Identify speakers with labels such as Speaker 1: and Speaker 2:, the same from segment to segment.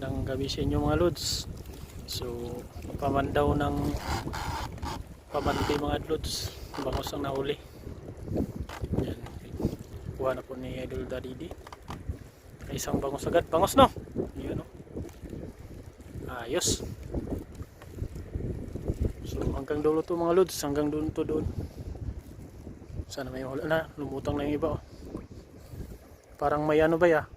Speaker 1: Magandang gabi sa inyo mga lods. So, pamandaw ng pamanti mga lods. Bangos ang nahuli. Yan. Kuha na po ni Idol Daddy D. Ay, Isang bangos agad. Bangos no? Yan no? Ayos. So, hanggang dulo to mga lods. Hanggang doon to doon. Sana may wala na. Lumutang na yung iba oh. Parang may ano ba ya?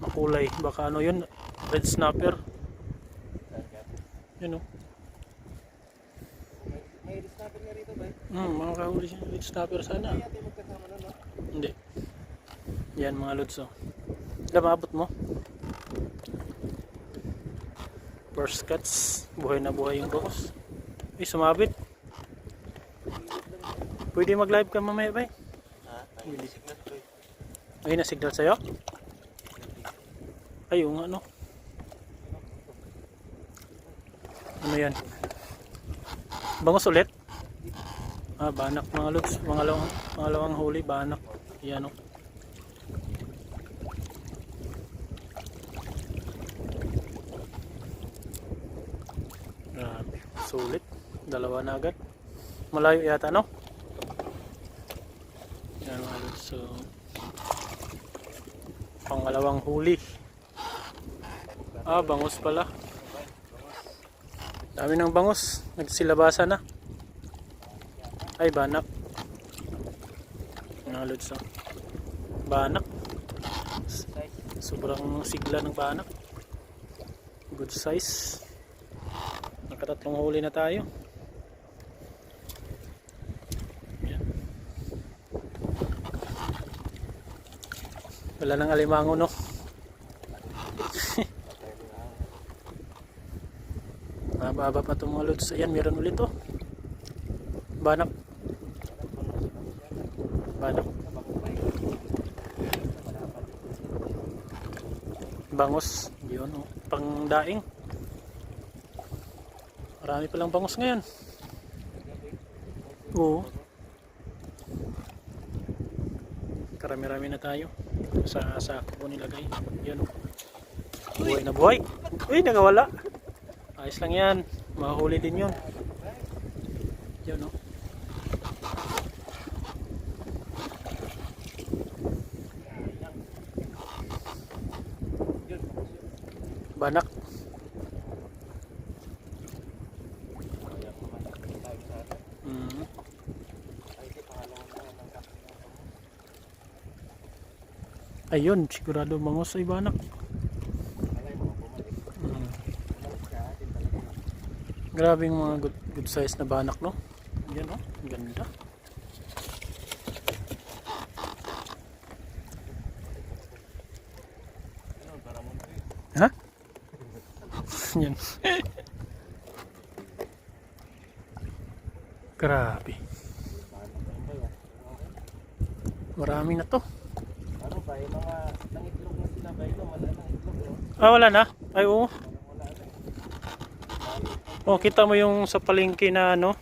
Speaker 1: Makulay. Baka ano yun? Red snapper. Yun oh.
Speaker 2: May discover nga rito ba?
Speaker 1: Hmm, mga kahuli siya. Red snapper sana.
Speaker 2: No?
Speaker 1: Hindi. Yan mga lods oh. Ilan maabot mo? First cuts. Buhay na buhay yung bangos. Ay, sumabit. Pwede mag-live ka mamaya ba?
Speaker 2: Ay,
Speaker 1: na-signal sa'yo? Ay, yung ano. Ano yan? Bangos ulit? Ah, banak mga lods. Pangalawang, pangalawang huli, banak. Yan o. Grabe. Sulit. Dalawa na agad. Malayo yata, no? Yan mga lods. So, pangalawang huli. Ah, bangus pala. Dami ng bangus. Nagsilabasa na. Ay, banak. Nalod sa banak. Sobrang sigla ng banak. Good size. Nakatatlong huli na tayo. Wala nang alimango, no? Mababa pa itong mga lods. Ayan, meron ulit to. Banak. Banak. Bangos. Yun, oh. Pang daing. Marami palang bangos ngayon. Oo. Karami-rami na tayo. Sa sako po nilagay. Yan, oh. Buhay na buhay. Uy, nagawala. Ayos lang yan. Mahuli din yun. Yun, no? Banak. Mm. Ayun, sigurado mangos ay banak. Grabe yung mga good, good size na banak, no? Yan? Ang Ganda. Ha? Yan. Grabe. Marami na to.
Speaker 2: Ano ba? Yung mga nangitlog na sila ba ito? Wala nang itlog no?
Speaker 1: Ah, wala na? Ay, oo.
Speaker 2: Na.
Speaker 1: Oh, kita mo yung sa palengke na ano,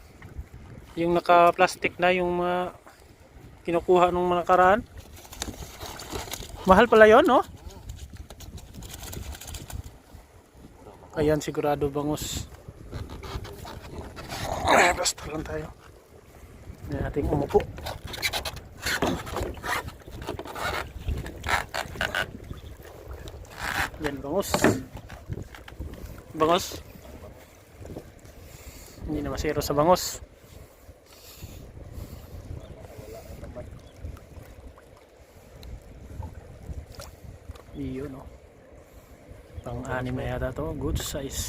Speaker 1: yung naka-plastic na yung mga kinukuha nung mga nakaraan. Mahal pala 'yon, no? Ayan, sigurado bangus. Basta lang tayo. Hindi natin umupo. Yan, bangus. Bangus. Na masiro sa bangus. Iyon no. Pang-anim na yata to. Good size.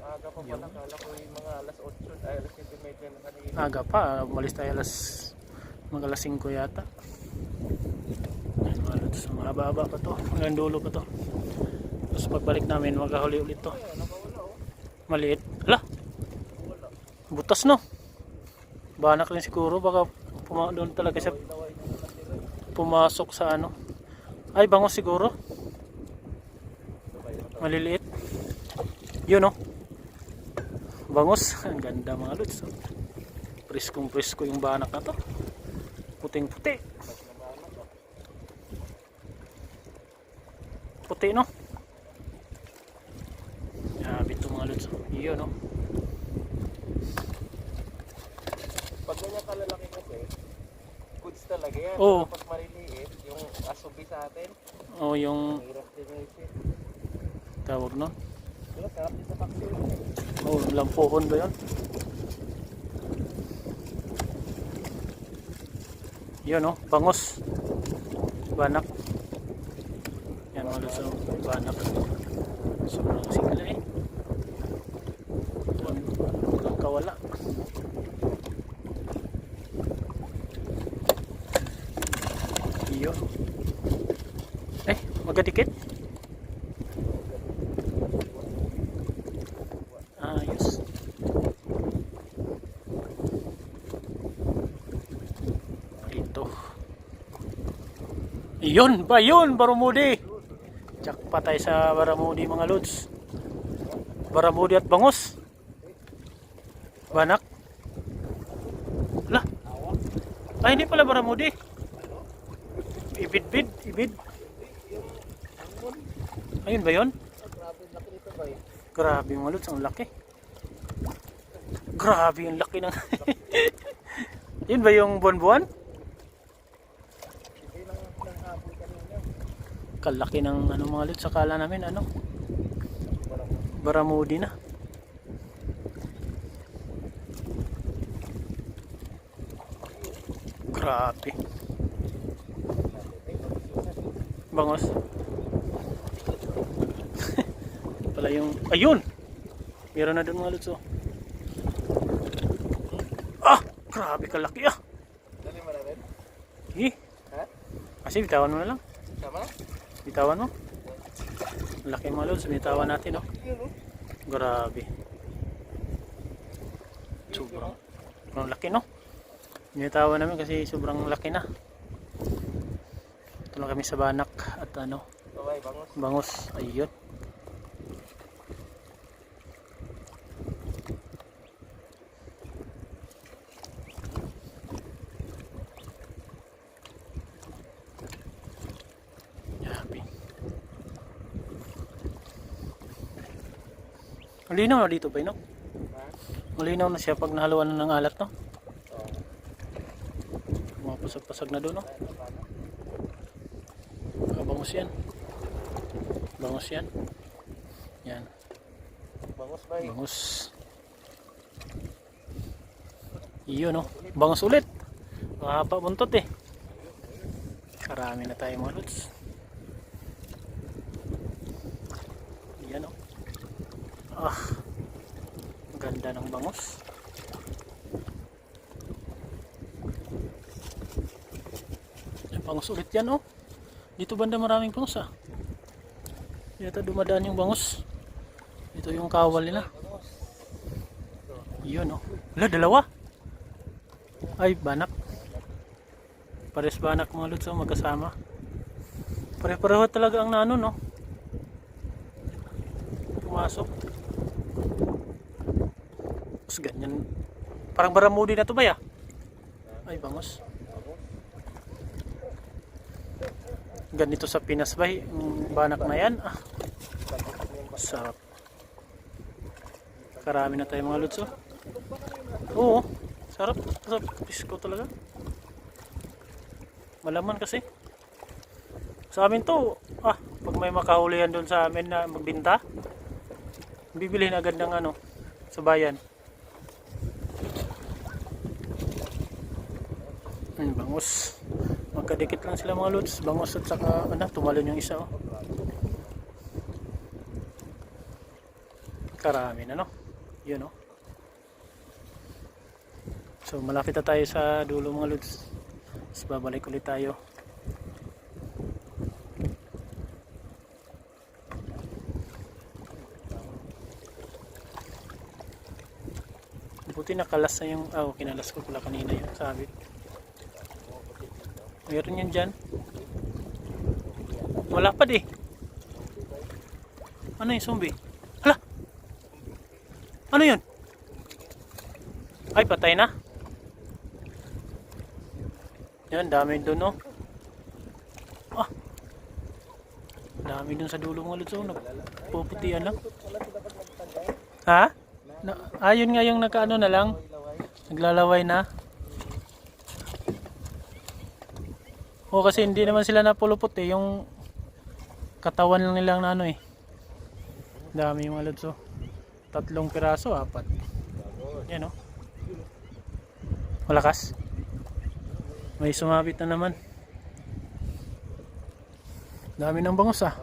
Speaker 2: Aga pa pala. Kala ko yung mga alas 8. Ay, alas 7 medya na kanina.
Speaker 1: Aga pa. Umalis tayo alas mga alas 5 yata. Mahaba-haba pa to. Hanggang dulo pa to. Tapos pagbalik namin, magkahuli ulit to. Maliit. Hala! Butas no? Banak lang siguro. Baka puma doon talaga siya pumasok sa ano. Ay, bangos siguro. Maliliit. Yun no? Bangos. Ang ganda mga lods. oh. Priskong prisko yung banak na to. Puting puti. Puti no? Grabe ito mga lods. Iyo no?
Speaker 2: Pag ganyan kalalaki kasi, goods talaga yan.
Speaker 1: Oo.
Speaker 2: Tapos maliliit, yung asubi sa atin,
Speaker 1: O yung
Speaker 2: din yun siya.
Speaker 1: tawag no?
Speaker 2: Diba, sarap din sa paksiw.
Speaker 1: Oh, lampuhon ba yun? Yun no? Bangos. Banak. Yan mga lods. oh, Banak. Sobrang sigla eh. Walang kawala. Iyo. Eh, magadikit? Ayos. Ito. Iyon ba yun, Baramudi? Tsak patay sa Baramudi mga lods. Baramudi at bangos. Banak. Lah. Ay, hindi pala Baramudi. Ibid-bid, ibid. Ayun ba yun?
Speaker 2: Grabe,
Speaker 1: mga lods, ang laki. Grabe yung laki ng... Yun ba yung buwan-buwan? Kalaki ng ano mga lods, akala namin ano, Baramudi na. Grabe. Bangos. Pala yung... Ayun! Meron na doon mga lods oh. Ah! Grabe kalaki ah!
Speaker 2: Dali mo na rin.
Speaker 1: Eh,
Speaker 2: Ha?
Speaker 1: kasi bitawan mo na lang.
Speaker 2: Sama?
Speaker 1: Bitawan mo. Laki mga lods, bitawan natin oh.
Speaker 2: Oh.
Speaker 1: Grabe. Sobrang, sobrang laki no? Binitawan namin kasi sobrang laki na. Ito na kami sa banak at ano, bangos. Ayun. Malinaw na dito ba no? Malinaw na siya pag nahaluan na ng alat no? Pasag-pasag na doon no?
Speaker 2: Napana.
Speaker 1: Ah, bangus yan. Bangus yan. Yan.
Speaker 2: Bangus ba.
Speaker 1: Bangus. Iyon no. Bangus ulit. Mahaba buntot eh. Karami na tayo mga lods. Yan oh. Ah. Ganda ng bangus. Bangus ulit yan oh. Dito banda maraming bangus ah. Dito dumadaan yung bangus. Ito yung kawal nila. Yun oh. Wala, dalawa. Ay, banak. Pares banak mga lods oh, magkasama. Pare-pareho talaga ang nano no. Pumasok. Tapos ganyan. Parang baramudi na to ba ya? Ay, bangos. Ganito sa Pinas ba? Yung banak na yan. Ah, sarap. Karami na tayo mga lods oh. Oo, sarap. Sarap. Pisko talaga. Malaman kasi. Sa amin to, ah, pag may makahulihan doon sa amin na magbinta, bibilihin agad ng ano, sa bayan. Hmm, bangus. Magkadikit lang sila mga lods. Bangus at saka, ano, tumalon yung isa oh. Karami na no. Yun oh. So malapit na tayo sa dulo mga lods. Tapos babalik ulit tayo. Buti nakalas na yung, ah, oh, kinalas ko pala kanina yung sabit. Meron yan dyan. Wala pa di. Ano yung zombie? Hala! Ano yun? Ay, patay na. Yan, dami doon, oh. Ah. Dami doon sa dulo lods, oh. Nagpuputian lang. Ha? Na, ayun nga yung nakaano na lang. Naglalaway na. O kasi hindi naman sila napulupot eh. Yung katawan lang nilang na ano eh. Dami yung mga lods, oh. Tatlong piraso, apat. Yan, oh. Malakas. May sumabit na naman. Dami ng bangus ah.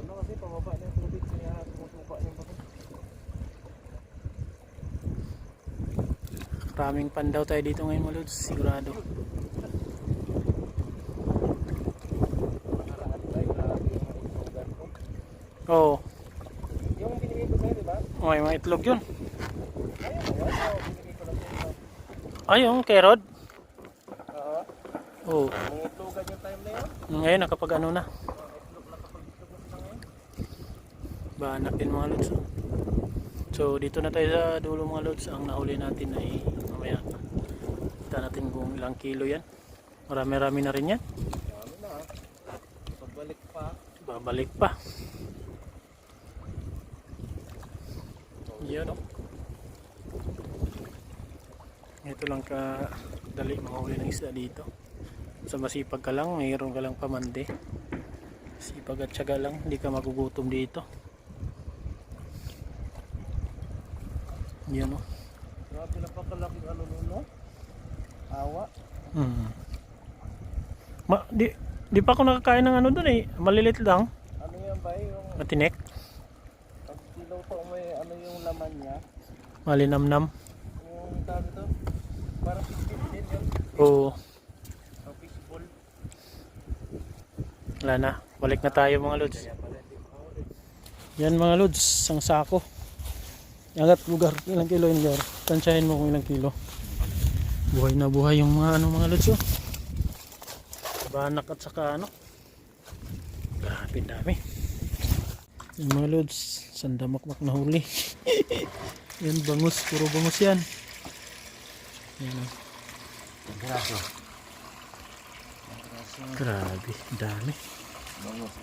Speaker 1: Maraming pandaw tayo dito ngayon mga lods. Sigurado.
Speaker 2: Nakaraan tayo, grabe yung mga itlogan ko.
Speaker 1: Oo.
Speaker 2: Yung binigay ko sa'yo, di ba?
Speaker 1: Oh, may mga itlog yun.
Speaker 2: Oo, sa'yo.
Speaker 1: Ayun, kay Rod.
Speaker 2: Oo.
Speaker 1: Oo.
Speaker 2: Mga itlogan yung time na yun.
Speaker 1: Ngayon nakapag ano na. Banak din mga lods. oh. So dito na tayo sa dulo mga lods. Ang nahuli natin ay mamaya. Kita natin kung ilang kilo yan. Marami-rami na rin yan.
Speaker 2: Dami na ah. Pagbalik pa.
Speaker 1: Babalik pa. Yan oh. Ito lang ka dali mahuli ng isda dito. Sa masipag ka lang, mayroon ka lang pamande. Sipag at syaga lang, hindi ka magugutom dito. Yan oh.
Speaker 2: Grabe na pagkalaking ano nun, no? Awa.
Speaker 1: Hmm. Ma, di, di pa ako nakakain ng ano dun eh. Malilit lang.
Speaker 2: Ano yan ba yung
Speaker 1: Matinik.
Speaker 2: pag sinuto may ano yung laman niya?
Speaker 1: Malinamnam.
Speaker 2: Yung tawag ito? Parang fishball din yun.
Speaker 1: Oo.
Speaker 2: Ang fishball.
Speaker 1: Wala na. Balik na tayo mga lods. Yan mga lods, isang sako. Angat lugar, ilang kilo yun lugar. Tansyahin mo kung ilang kilo. Buhay na buhay yung mga ano mga lods oh. Banak at saka ano. Grabe dami. Yung mga lods, sandamakmak na huli. yan bangus, puro bangus yan. Yan oh.
Speaker 2: Graso.
Speaker 1: Grabe, dami.
Speaker 2: Bangus.